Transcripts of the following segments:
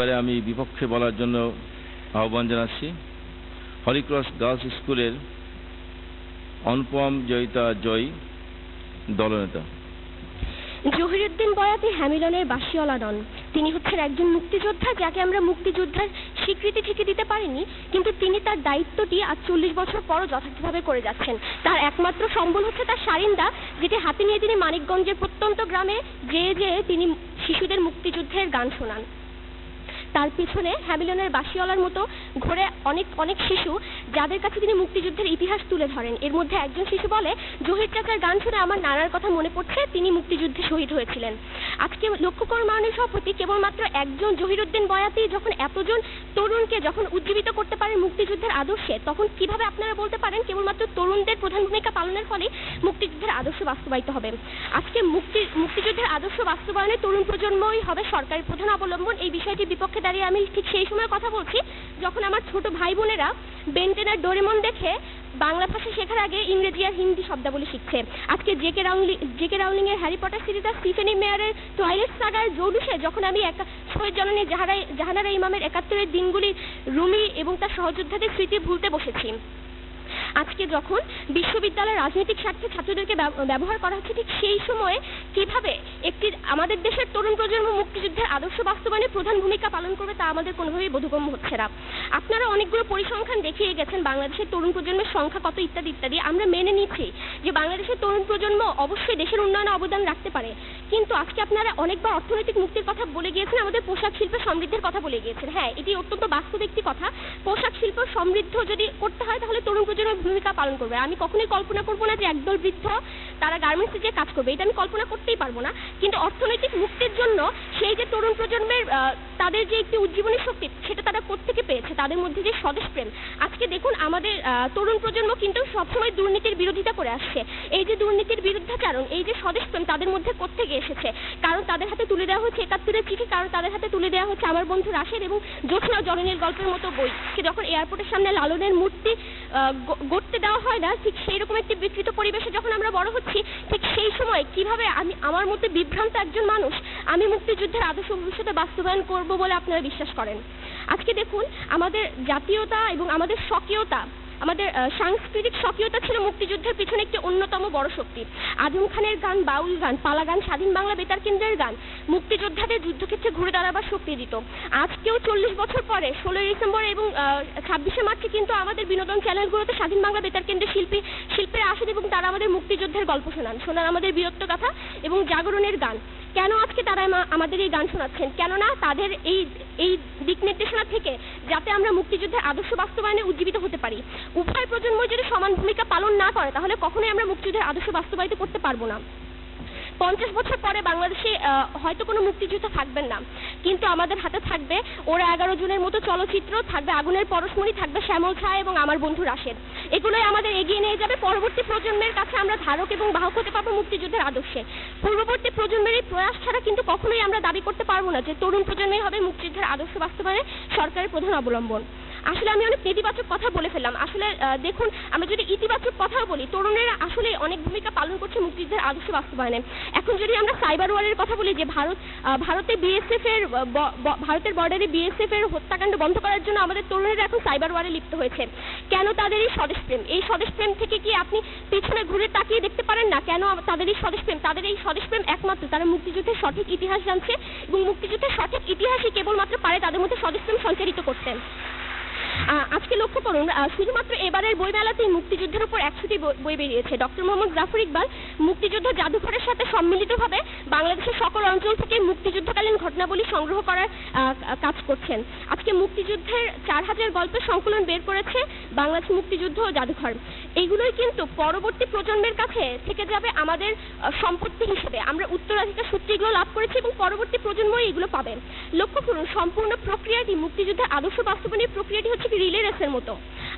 এবারে আমি বিপক্ষে বলার জন্য আহ্বান জানাচ্ছি। হরিক্রস গার্লস স্কুলের অনুপম জয়িতা জয় দলনেতা। জহিরুদ্দিন বয়াতি হ্যামিলনের বাসিওয়ালা নন। তিনি হচ্ছেন একজন মুক্তিযোদ্ধা যাকে আমরা মুক্তিযোদ্ধার স্বীকৃতি ঠিকই দিতে পারিনি, কিন্তু তিনি তার দায়িত্বটি আজ চল্লিশ বছর পরও যথার্থভাবে করে যাচ্ছেন। তার একমাত্র সম্বল হচ্ছে তার সারিন্দা, যেটি হাতে নিয়ে তিনি মানিকগঞ্জের প্রত্যন্ত গ্রামে যেয়ে যেয়ে তিনি শিশুদের মুক্তিযুদ্ধের গান শোনান। তার পিছনে হ্যামিলনের বাসিওয়ালার মতো ঘোরে অনেক অনেক শিশু, যাদের কাছে তিনি মুক্তিযুদ্ধের ইতিহাস তুলে ধরেন। এর মধ্যে একজন শিশু বলে, জহির চাচার গান শুনে আমার নানার কথা মনে পড়ছে, তিনি মুক্তিযুদ্ধে শহীদ হয়েছিলেন। আজকে লক্ষ্য করুন মাননীয় সভাপতি কেবলমাত্র একজন জহিরুদ্দিন বয়াতি যখন এতজন তরুণকে যখন উজ্জীবিত করতে পারেন মুক্তিযুদ্ধের আদর্শে, তখন কীভাবে আপনারা বলতে পারেন কেবলমাত্র তরুণদের প্রধান ভূমিকা পালনের ফলে মুক্তিযুদ্ধের আদর্শ বাস্তবায়িত হবে? আজকে মুক্তি, মুক্তিযুদ্ধের আদর্শ বাস্তবায়নে তরুণ প্রজন্মই হবে সরকারের প্রধান অবলম্বন। এই বিষয়টি বিপক্ষে দাঁড়িয়ে আমি ঠিক সেই সময় কথা বলছি, যখন আমার ছোট ভাই বোনেরা বেন্টেনার ডোরেমন দেখে বাংলা ভাষা শেখার আগে ইংরেজি আর হিন্দি শব্দাবলী শিখছে। আজকে J K Rowling J K Rowling এর হ্যারি পটার সিরিজ আর স্টিফেনি মেয়ারের টয়লেট সাগার জৌলুসে যখন আমি একা, শহীদ জননী জাহানারা ইমামের একাত্তরের দিনগুলি রুমি এবং তার সহযোদ্ধাদের স্মৃতি ভুলতে বসেছি। আজকে যখন বিশ্ববিদ্যালয়ের রাজনৈতিক স্বার্থে ছাত্রদেরকে ব্যবহার করা হচ্ছে, ঠিক সেই সময়ে কীভাবে একটি, আমাদের দেশের তরুণ প্রজন্ম মুক্তিযুদ্ধের আদর্শ বাস্তবায়নে প্রধান ভূমিকা পালন করবে তা আমাদের কোনোভাবেই বোধগম্য হচ্ছে না। আপনারা অনেকগুলো পরিসংখ্যান দেখিয়ে গেছেন, বাংলাদেশের তরুণ প্রজন্মের সংখ্যা কত ইত্যাদি ইত্যাদি। আমরা মেনে নিচ্ছি যে বাংলাদেশের তরুণ প্রজন্ম অবশ্যই দেশের উন্নয়নে অবদান রাখতে পারে। কিন্তু আজকে আপনারা অনেকবার অর্থনৈতিক মুক্তির কথা বলে গিয়েছেন, আমাদের পোশাক শিল্পের সমৃদ্ধির কথা বলে গিয়েছেন। হ্যাঁ এটি অত্যন্ত বাস্তব একটি কথা। পোশাক শিল্প সমৃদ্ধ যদি করতে হয়, তাহলে তরুণ প্রজন্মের ভূমিকা পালন করবে। আমি কখনোই কল্পনা করব না যে একদল বৃদ্ধ তারা গার্মেন্টস যে কাজ করবে। এটা আমি কল্পনা করতেই পারব না। কিন্তু অর্থনৈতিক মুক্তির জন্য সেই যে তরুণ প্রজন্মের তাদের যে একটি উজ্জীবনী শক্তি, সেটা তারা কোত্থেকে পেয়েছে? তাদের মধ্যে যে স্বদেশ প্রেম। আজকে দেখুন, আমাদের তরুণ প্রজন্ম কিন্তু সবসময় দুর্নীতির বিরোধিতা করে আসছে। এই যে দুর্নীতির বিরুদ্ধাচারণ, এই যে স্বদেশ প্রেম তাদের মধ্যে কোত্থেকে এসেছে? কারণ তাদের হাতে তুলে দেওয়া হচ্ছে একাত্তরের চিঠি, কারণ তাদের হাতে তুলে দেওয়া হচ্ছে আমার বন্ধু রাশেদ এবং জ্যোৎস্না জননীর গল্পের মতো বই। সে যখন এয়ারপোর্টের সামনে লালনের মূর্তি গড়তে দেওয়া হয় না, ঠিক সেই রকম একটি বিকৃত পরিবেশে যখন আমরা বড় হচ্ছি, ঠিক সেই সময় কীভাবে আমি, আমার মধ্যে বিভ্রান্ত একজন মানুষ, আমি মুক্তিযুদ্ধের আদর্শ ভবিষ্যতে বাস্তবায়ন করব বলে আপনারা বিশ্বাস করেন। আজকে দেখুন, আমাদের জাতীয়তা এবং আমাদের স্বকীয়তা, আমাদের সাংস্কৃতিক স্বকীয়তা ছিল মুক্তিযুদ্ধের পিছনে একটি অন্যতম বড় শক্তি। আজম খানের গান, বাউল গান, পালা গান, স্বাধীন বাংলা, বেতার কেন্দ্রের গান মুক্তিযোদ্ধাদের যুদ্ধক্ষেত্রে ঘুরে দাঁড়াবার শক্তি দিত। আজকেও চল্লিশ বছর পরে, ষোলোই ডিসেম্বর এবং ছাব্বিশে মার্চে কিন্তু আমাদের বিনোদন চ্যানেলগুলোতে স্বাধীন বাংলা, বেতার কেন্দ্রের শিল্পী, শিল্পীরা আসেন এবং তারা আমাদের মুক্তিযুদ্ধের গল্প শোনান শোনান আমাদের বীরত্ব কথা এবং জাগরণের গান। কেন আজকে তারা আমা- আমাদের এই গান শোনাচ্ছেন? কেননা তাদের এই এই দিক নির্দেশনা থেকে যাতে আমরা মুক্তিযুদ্ধের আদর্শ বাস্তবায়নে উজ্জীবিত হতে পারি। উভয় প্রজন্ম যদি সমান ভূমিকা পালন না করে, তাহলে কখনোই আমরা মুক্তিযুদ্ধের আদর্শ বাস্তবায়িত করতে পারব না। পঞ্চাশ বছর পরে বাংলাদেশে হয়তো কোনো মুক্তিযুদ্ধ থাকবেন না। কিন্তু আমাদের হাতে থাকবে ওরা এগারো জনের মতো চলচ্চিত্র, থাকবে আগুনের পরশমণি, থাকবে শ্যামল ছায়া এবং আমার বন্ধু রাশেদ। এগুলোই আমাদের এগিয়ে নিয়ে যাবে পরবর্তী প্রজন্মের কাছে আমরা ধারক এবং বাহক হতে পারব মুক্তিযুদ্ধের আদর্শে। পূর্ববর্তী প্রজন্মের এই প্রয়াস ছাড়া কিন্তু কখনোই আমরা দাবি করতে পারব না যে তরুণ প্রজন্মই হবে মুক্তিযুদ্ধের আদর্শ বাস্তবায়নে সরকারের প্রধান অবলম্বন। আসলে আমি অনেক নেতিবাচক কথা বলে ফেললাম। আসলে দেখুন আমরা যদি ইতিবাচক কথাও বলি তরুণেরা আসলে অনেক ভূমিকা পালন করছে মুক্তিযুদ্ধের আদর্শ বাস্তবায়নে। এখন যদি আমরা সাইবার ওয়ারের কথা বলি যে ভারত ভারতে বিএসএফ এর ভারতের বর্ডারে বিএসএফ এর হত্যাকাণ্ড বন্ধ করার জন্য আমাদের তরুণেরা এখন সাইবার ওয়ারে লিপ্ত হয়েছে। কেন তাদের এই স্বদেশ প্রেম? এই স্বদেশ প্রেম থেকে কি আপনি পিছনে ঘুরে তাকিয়ে দেখতে পারেন না? কেন তাদের এই স্বদেশ প্রেম? তাদের এই স্বদেশ প্রেম একমাত্র তারা মুক্তিযুদ্ধের সঠিক ইতিহাস জানছে এবং মুক্তিযুদ্ধের সঠিক ইতিহাসই কেবলমাত্র পারে তাদের মধ্যে স্বদেশ প্রেম সঞ্চারিত করতে। আহ, আজকে লক্ষ্য করুন শুধুমাত্র এবারের বইমেলাতেই মুক্তিযুদ্ধের উপর একশোটি বই- বেরিয়েছে। ডক্টর মোহাম্মদ জাফর ইকবাল মুক্তিযুদ্ধ জাদুঘরের সাথে সম্মিলিতভাবে বাংলাদেশের সকল অঞ্চল থেকে মুক্তিযুদ্ধকালীন ঘটনাবলী সংগ্রহ করার কাজ করছেন। আজকে মুক্তিযুদ্ধের চার হাজার গল্পের সংকলন বের করেছে বাংলাদেশ মুক্তিযুদ্ধ জাদুঘর। এইগুলোই কিন্তু পরবর্তী প্রজন্মের কাছে থেকে যাবে আমাদের সম্পত্তি হিসেবে। আমরা উত্তরাধিকার সূত্রে এগুলো লাভ করেছি এবং পরবর্তী প্রজন্মই এগুলো পাবেন। লক্ষ্য করুন, সম্পূর্ণ প্রক্রিয়াটি মুক্তিযুদ্ধের আদর্শ বাস্তবায়নের প্রক্রিয়াটি হচ্ছে কি রিলে রেসের মতো।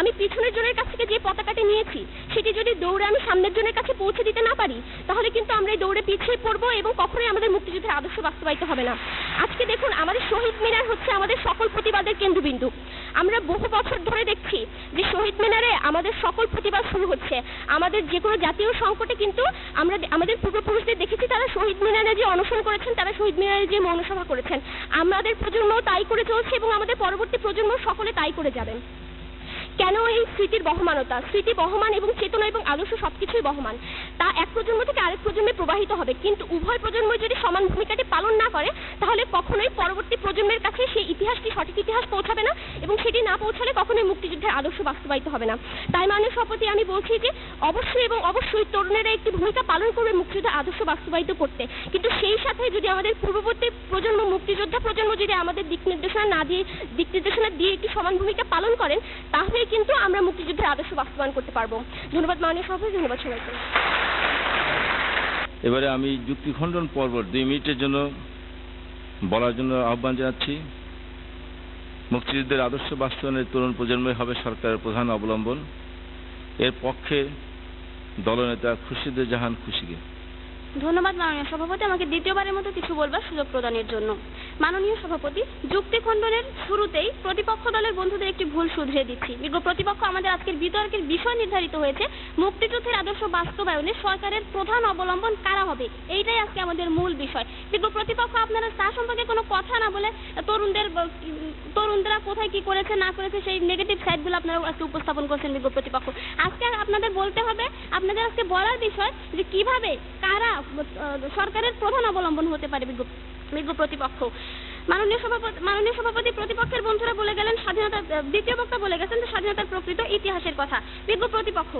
আমি পিছনের জনের কাছ থেকে যে পতাকাটি নিয়েছি, সেটি যদি দৌড়ে আমি সামনের জনের কাছে পৌঁছে দিতে না পারি, তাহলে কিন্তু আমরা এই দৌড়ে পিছিয়ে পড়ব এবং কখনোই আমাদের মুক্তিযুদ্ধের আদর্শ বাস্তবায়িত হবে না। আজকে দেখুন, আমাদের শহীদ মিনার হচ্ছে আমাদের সকল প্রতিবাদের কেন্দ্রবিন্দু। আমরা বহু বছর ধরে দেখছি যে শহীদ মিনারে আমাদের সকল প্রতিবাদ শুরু হচ্ছে। আমাদের যে কোনো জাতীয় সংকটে কিন্তু আমরা আমাদের পূর্বপুরুষদের দেখেছি, তারা শহীদ মিনারে যে অনশন করেছেন, তারা শহীদ মিনারে যে মৌনসভা করেছেন। আমাদের প্রজন্মও তাই করে চলছে এবং আমাদের পরবর্তী প্রজন্ম সকলে তাই করে যাবেন। কেন এই স্মৃতির বহমানতা? স্মৃতি বহমান এবং চেতনা এবং আদর্শ সবকিছুই বহমান। তা এক প্রজন্ম থেকে আরেক প্রজন্মে প্রবাহিত হবে। কিন্তু উভয় প্রজন্ম যদি সমান ভূমিকাটি পালন না করে, তাহলে কখনোই পরবর্তী প্রজন্মের কাছে সেই ইতিহাসটি সঠিক ইতিহাস পৌঁছাবে না? এবং সেটি না পৌঁছালে কখনোই মুক্তিযুদ্ধের আদর্শ বাস্তবায়িত হবে না। তাই মানুষ সভাপতি, আমি বলছি যে অবশ্যই এবং অবশ্যই তরুণেরা একটি ভূমিকা পালন করবে মুক্তিযুদ্ধের আদর্শ বাস্তবায়িত করতে। কিন্তু সেই সাথে যদি আমাদের পূর্ববর্তী প্রজন্ম মুক্তিযোদ্ধা প্রজন্ম যদি আমাদের দিক নির্দেশনা না দিয়ে, দিক নির্দেশনা দিয়ে একটি সমান ভূমিকা পালন করেন, তাহলে কিন্তু আমরা মুক্তিযুদ্ধের আদর্শ বাস্তবায়ন করতে পারব। ধন্যবাদ মাননীয় সভাপতি ধন্যবাদ সবাইকে। এবারে আমি যুক্তি খণ্ডন পর্ব দুই মিনিটের জন্য বলার জন্য আহ্বান জানাচ্ছি। মুক্তিযুদ্ধের আদর্শ বাস্তবায়নের তরুণ প্রজন্মই হবে সরকারের প্রধান অবলম্বন। এর পক্ষে দলনেতা খুরশিদুর জাহান খুশিকে। ধন্যবাদ মাননীয় সভাপতি আমাকে দ্বিতীয়বারের মতো কিছু বলবার সুযোগ প্রদানের জন্য। মাননীয় সভাপতি, যুক্তি খণ্ডনের শুরুতেই প্রতিপক্ষ দলের বন্ধুদের একটি ভুল শুধরে দিচ্ছি। প্রতিপক্ষ আমাদের আজকের বিতর্কের বিষয় নির্ধারিত হয়েছে। মুক্তিযুদ্ধের আদর্শ বাস্তবায়নে সরকারের প্রধান অবলম্বন কারা হবে? এইটাই আজকে আমাদের মূল বিষয়। বিজ্ঞ প্রতিপক্ষ, আপনারা তা সম্পর্কে কোনো কথা না বলে তরুণদের তরুণরা কোথায় কি করেছে, না করেছে, সেই নেগেটিভ সাইডগুলো আপনারা আজকে উপস্থাপন করছেন বিজ্ঞ প্রতিপক্ষ। আজকে আপনাদের বলতে হবে, আপনাদের আজকে বলার বিষয় যে কীভাবে, কারা সরকারের প্রধান অবলম্বন হতে পারে বিজ্ঞ বিজ্ঞ প্রতিপক্ষ। মাননীয় সভাপতি মাননীয় সভাপতি প্রতিপক্ষের বন্ধুরা বলে গেলেন স্বাধীনতা দ্বিতীয় বক্তা বলে গেছেন যে স্বাধীনতার প্রকৃত ইতিহাসের কথা। বিজ্ঞ প্রতিপক্ষ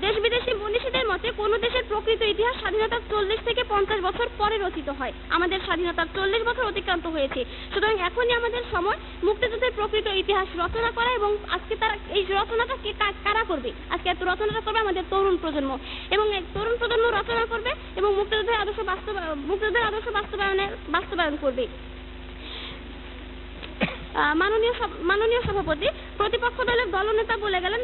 দেশ বিদেশি মনীষীদের মতে কোনো দেশের প্রকৃত ইতিহাস স্বাধীনতার চল্লিশ থেকে পঞ্চাশ বছর পরে রচিত হয়। আমাদের স্বাধীনতার চল্লিশ বছর অতিক্রান্ত হয়েছে। সুতরাং এখনই আমাদের সময় মুক্তিযুদ্ধের প্রকৃত ইতিহাস রচনা করা এবং আজকে তারা এই রচনাটা কারা করবে? আজকে এত রচনাটা করবে আমাদের তরুণ প্রজন্ম। এবং তরুণ প্রজন্ম রচনা করবে এবং মুক্তিযুদ্ধের আদর্শ বাস্তব, মুক্তিযুদ্ধের আদর্শ বাস্তবায়নের বাস্তবায়ন করবে। মাননীয় মাননীয় সভাপতি, প্রতিপক্ষ দলের দলনেতা বলে গেলেন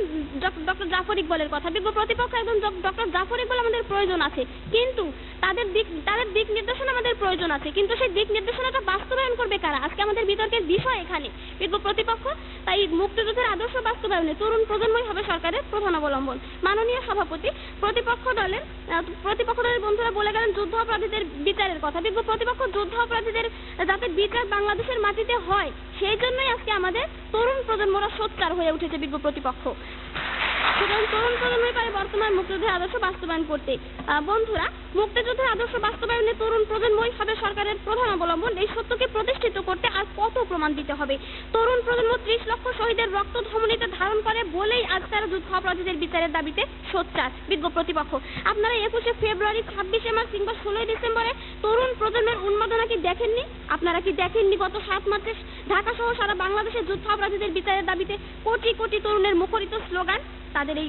ডক্টর জাফর ইকবালের কথা। বিজ্ঞ প্রতিপক্ষ একজন ডক্টর জাফর ইকবাল আমাদের প্রয়োজন আছে। কিন্তু তাদের দিক তাদের দিক নির্দেশনা আমাদের প্রয়োজন আছে। কিন্তু সেই দিক নির্দেশনাটা বাস্তবায়ন করবে কারা? আজকে আমাদের বিতর্কের বিষয় এখানে। বিজ্ঞ প্রতিপক্ষ, তাই মুক্তিযুদ্ধের আদর্শ বাস্তবায়নে তরুণ প্রজন্মই হবে সরকারের প্রধান অবলম্বন। মাননীয় সভাপতি, প্রতিপক্ষ দলের প্রতিপক্ষ দলের বন্ধুরা বলে গেলেন যুদ্ধ অপরাধীদের বিচারের কথা। বিজ্ঞ প্রতিপক্ষ যুদ্ধ অপরাধীদের যাতে বিচার বাংলাদেশের মাটিতে হয়, সেই জন্যই আজকে আমাদের তরুণ প্রজন্মরা সোচ্চার হয়ে উঠেছে বিজ্ঞ প্রতিপক্ষ। সুতরাং আদর্শ বাস্তবায়ন করতে বন্ধুরা, মুক্তিযুদ্ধের আদর্শ বাস্তবায়নে তরুণ প্রজন্মই প্রধান অবলম্বন। করতে আর কত প্রমাণ দিতে হবে? তরুণ প্রজন্ম ত্রিশ লক্ষ শহীদের রক্ত ধমনীতে ধারণ করে বলেই বিচারের দাবিতে সোচ্চার, বিজ্ঞ প্রতিপক্ষ। আপনারা একুশে ফেব্রুয়ারি, ছাব্বিশে মার্চ কিংবা ষোলোই ডিসেম্বরে তরুণ প্রজন্মের উন্মাদনা কি দেখেননি? আপনারা কি দেখেননি গত সাত মার্চে ঢাকা সহ সারা যুদ্ধ অপরাধীদের বিচারের দাবিতে কোটি কোটি তরুণের মুখরিত স্লোগান? তাদের এই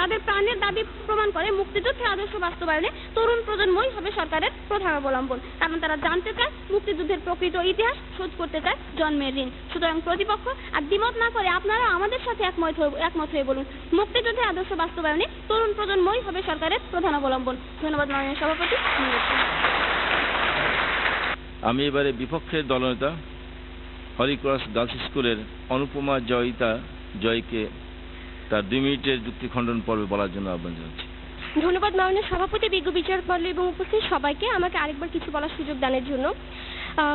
তাদের প্রাণের দাবি প্রমাণ করে মুক্তিযুদ্ধের আদর্শ বাস্তবায়নে তরুণ প্রজন্মই হবে সরকারের প্রধান অবলম্বন। কারণ তারা জানতে চায় মুক্তিযুদ্ধের প্রকৃত ইতিহাস শোধ করতে চায় জন্মের ঋণ। সুতরাং প্রতিপক্ষ, আর দ্বিমত না করে আপনারা আমাদের সাথে একমত একমত হয়ে বলুন। মুক্তিযুদ্ধের আদর্শ বাস্তবায়নে তরুণ প্রজন্মই হবে সরকারের প্রধান অবলম্বন। ধন্যবাদ মাননীয় সভাপতি। আমি এবারে বিপক্ষের দলনেতা, হরিক্রস গার্লস স্কুলের অনুপমা জয়িতা জয়কে তার দুই মিনিটের যুক্তি খণ্ডন পর্বে বলার জন্য আহ্বান জানাচ্ছি। ধন্যবাদ মাননীয় সভাপতি, বিজ্ঞ বিচার পল্লী এবং উপস্থিত সবাইকে আমাকে আরেকবার কিছু বলার সুযোগ দানের জন্য।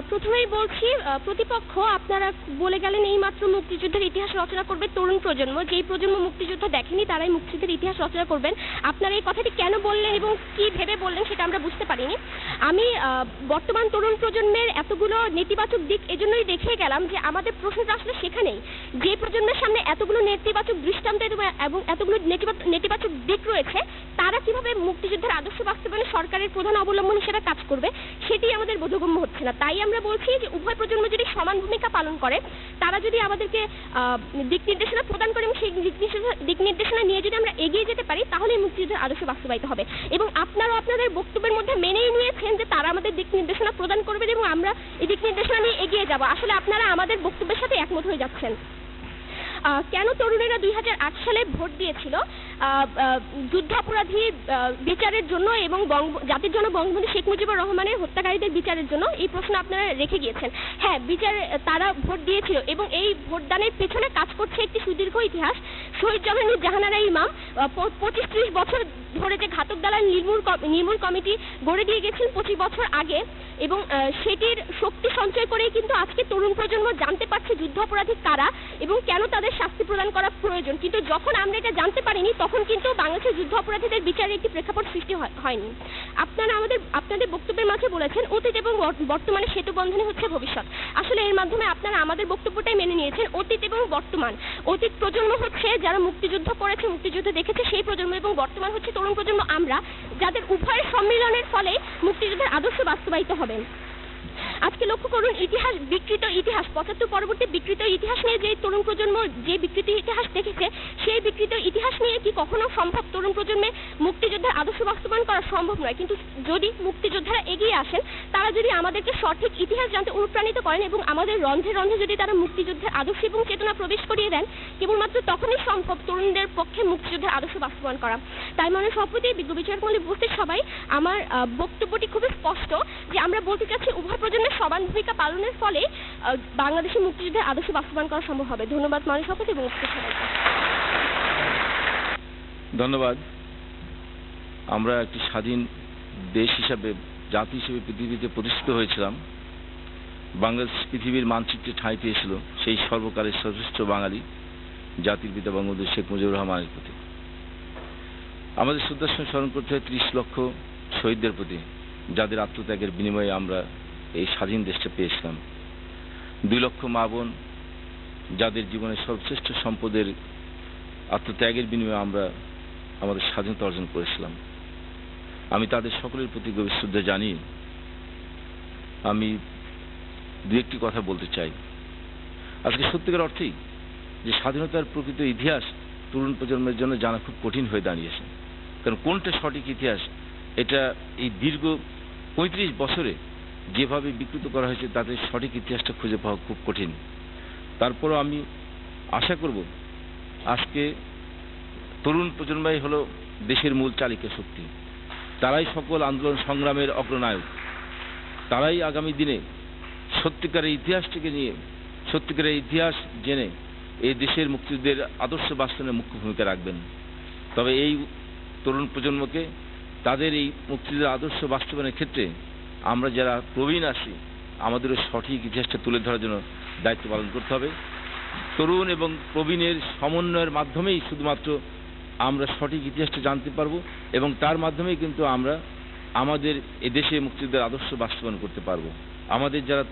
প্রথমেই বলছি প্রতিপক্ষ আপনারা বলে গেলেন এই মাত্র মুক্তিযুদ্ধের ইতিহাস রচনা করবে তরুণ প্রজন্ম। যেই প্রজন্ম মুক্তিযুদ্ধ দেখেনি, তারাই মুক্তিযুদ্ধের ইতিহাস রচনা করবেন। আপনারা এই কথাটি কেন বললেন এবং কি ভেবে বললেন সেটা আমরা বুঝতে পারিনি। আমি বর্তমান তরুণ প্রজন্মের এতগুলো নেতিবাচক দিক এজন্যই দেখে গেলাম যে আমাদের প্রশ্নটা আসলে সেখানেই। যে প্রজন্মের সামনে এতগুলো নেতিবাচক দৃষ্টান্ত এবং- এতগুলো নেতিবাচক নেতিবাচক দিক রয়েছে, তারা কীভাবে মুক্তিযুদ্ধের আদর্শ বাস্তবায়নে সরকারের প্রধান অবলম্বন হিসেবে কাজ করবে, সেটি আমাদের বোধগম্য হচ্ছে না। তাই আমরা বলছি যে উভয় প্রজন্ম যদি সমান ভূমিকা পালন করে, তারা যদি আমাদেরকে দিক নির্দেশনা প্রদান করে এবং সেই দিক নির্দেশনা- নিয়ে যদি আমরা এগিয়ে যেতে পারি তাহলেই মুক্তিযুদ্ধের আদর্শ বাস্তবায়িত হবে। এবং আপনারা আপনাদের বক্তব্যের মধ্যে মেনেই নিয়েছেন যে তারা আমাদের দিক নির্দেশনা প্রদান করবেন এবং আমরা এই দিক নির্দেশনা নিয়ে এগিয়ে যাব। আসলে আপনারা আমাদের বক্তব্যের সাথে একমত হয়ে যাচ্ছেন। কেন তরুণেরা দুই হাজার আট সালে ভোট দিয়েছিল? যুদ্ধাপরাধী বিচারের জন্য এবং জাতির জন্য বঙ্গবন্ধু শেখ মুজিবুর রহমানের হত্যাকারীদের বিচারের জন্য এই প্রশ্ন আপনারা রেখে গিয়েছেন। হ্যাঁ বিচার তারা ভোট দিয়েছিল এবং এই ভোটদানের পেছনে কাজ করছে একটি সুদীর্ঘ ইতিহাস। শহীদ জগন্নাথ জাহানারা ইমাম পঁচিশ ত্রিশ বছর ধরে যে ঘাতক দালাল নির্মূল নির্মূল কমিটি গড়ে দিয়ে গেছেন, পঁচিশ বছর আগে। এবং সেটির শক্তি সঞ্চয় করেই কিন্তু আজকে তরুণ প্রজন্ম জানতে পারছে যুদ্ধ অপরাধী কারা এবং কেন তাদের শাস্তি প্রদান করা প্রয়োজন। কিন্তু যখন আমরা এটা জানতে পারিনি, তখন কিন্তু বাংলাদেশের যুদ্ধ অপরাধীদের বিচারের একটি প্রেক্ষাপট সৃষ্টি হয়- হয়নি। আপনারা আমাদের, আপনাদের বক্তব্যের মাঝে বলেছেন, অতীত এবং বর- বর্তমানে সেতু বন্ধনে হচ্ছে ভবিষ্যৎ। আসলে এর মাধ্যমে আপনারা আমাদের বক্তব্যটাই মেনে নিয়েছেন, অতীত এবং বর্তমান। অতীত প্রজন্ম হচ্ছে, যারা মুক্তিযুদ্ধ করেছে, মুক্তিযুদ্ধ দেখেছে, সেই প্রজন্ম এবং বর্তমান হচ্ছে তরুণ প্রজন্ম আমরা, যাদের উভয়ের সম্মিলনের ফলে মুক্তিযুদ্ধের আদর্শ বাস্তবায়িত হবে আজকে লক্ষ্য করুন, ইতিহাস বিকৃত ইতিহাস, পঁচাত্তর পরবর্তী বিকৃত ইতিহাস নিয়ে যে তরুণ প্রজন্ম যে বিকৃত ইতিহাস দেখেছে, সেই বিকৃত ইতিহাস নিয়ে কি কখনো সম্ভব তরুণ প্রজন্মে মুক্তিযোদ্ধার আদর্শ বাস্তবায়ন করা সম্ভব নয়? কিন্তু যদি মুক্তিযোদ্ধারা এগিয়ে আসেন, তারা যদি আমাদেরকে সঠিক ইতিহাস জানতে অনুপ্রাণিত করেন এবং আমাদের রন্ধে রন্ধে যদি তারা মুক্তিযুদ্ধের আদর্শ এবং চেতনা প্রবেশ করিয়ে দেন, কেবলমাত্র তখনই সম্ভব তরুণদের পক্ষে মুক্তিযুদ্ধের আদর্শ বাস্তবায়ন করা। তাই মানে সম্প্রতি বিজ্ঞ বিচারক মন্ডলী উপস্থিত সবাই আমার বক্তব্যটি খুবই স্পষ্ট যে আমরা বলতে চাচ্ছি উভয় প্রজন্মের সমান ভূমিকা পালনের ফলে বাংলাদেশের মুক্তিযুদ্ধের আদর্শ বাস্তবায়ন করা সম্ভব হবে। ধন্যবাদ মানুষ শপথ এবং সবাইকে ধন্যবাদ। আমরা একটি স্বাধীন দেশ হিসাবে, জাতি হিসেবে পৃথিবীতে প্রতিষ্ঠিত হয়েছিলাম। বাংলাদেশ পৃথিবীর মানচিত্রে ঠাঁই পেয়েছিল সেই সর্বকালের সর্বশ্রেষ্ঠ বাঙালি জাতির পিতা বঙ্গবন্ধু শেখ মুজিবুর রহমানের প্রতি। আমাদের শ্রদ্ধার সঙ্গে স্মরণ করতে হয় ত্রিশ লক্ষ শহীদদের প্রতি, যাদের আত্মত্যাগের বিনিময়ে আমরা এই স্বাধীন দেশটা পেয়েছিলাম। দুই লক্ষ মা বোন, যাদের জীবনের সর্বশ্রেষ্ঠ সম্পদের আত্মত্যাগের বিনিময়ে আমরা আমাদের স্বাধীনতা অর্জন করেছিলাম। আমি তাদের সকলের প্রতি গভীর শ্রদ্ধা জানি আমি দু একটি কথা বলতে চাই। আজকে সত্যিকার অর্থেই যে স্বাধীনতার প্রকৃত ইতিহাস তরুণ প্রজন্মের জন্য জানা খুব কঠিন হয়ে দাঁড়িয়েছে। কারণ কোনটা সঠিক ইতিহাস, এটা এই দীর্ঘ পঁয়ত্রিশ বছরে যেভাবে বিকৃত করা হয়েছে, তাতে সঠিক ইতিহাসটা খুঁজে পাওয়া খুব কঠিন। তারপরও আমি আশা করব, আজকে তরুণ প্রজন্মই হলো দেশের মূল চালিকা শক্তি। তারাই সকল আন্দোলন সংগ্রামের অগ্রনায়ক। তারাই আগামী দিনে সত্যিকারের ইতিহাসটিকে নিয়ে, সত্যিকারের ইতিহাস জেনে এই দেশের মুক্তিযুদ্ধের আদর্শ বাস্তবায়নে মুখ্য ভূমিকা রাখবেন। তবে এই তরুণ প্রজন্মকে তাদের এই মুক্তিযুদ্ধের আদর্শ বাস্তবায়নের ক্ষেত্রে আমরা যারা প্রবীণ আছি, আমাদেরও সঠিক ইতিহাসটা তুলে ধরার জন্য দায়িত্ব পালন করতে হবে। তরুণ এবং প্রবীণের সমন্বয়ের মাধ্যমেই শুধুমাত্র আমরা সঠিক ইতিহাসটা জানতে পারব এবং তার মাধ্যমেই কিন্তু আমরা আমাদের এদেশে মুক্তিযুদ্ধের আদর্শ বাস্তবায়ন করতে পারব। আমাদের যারা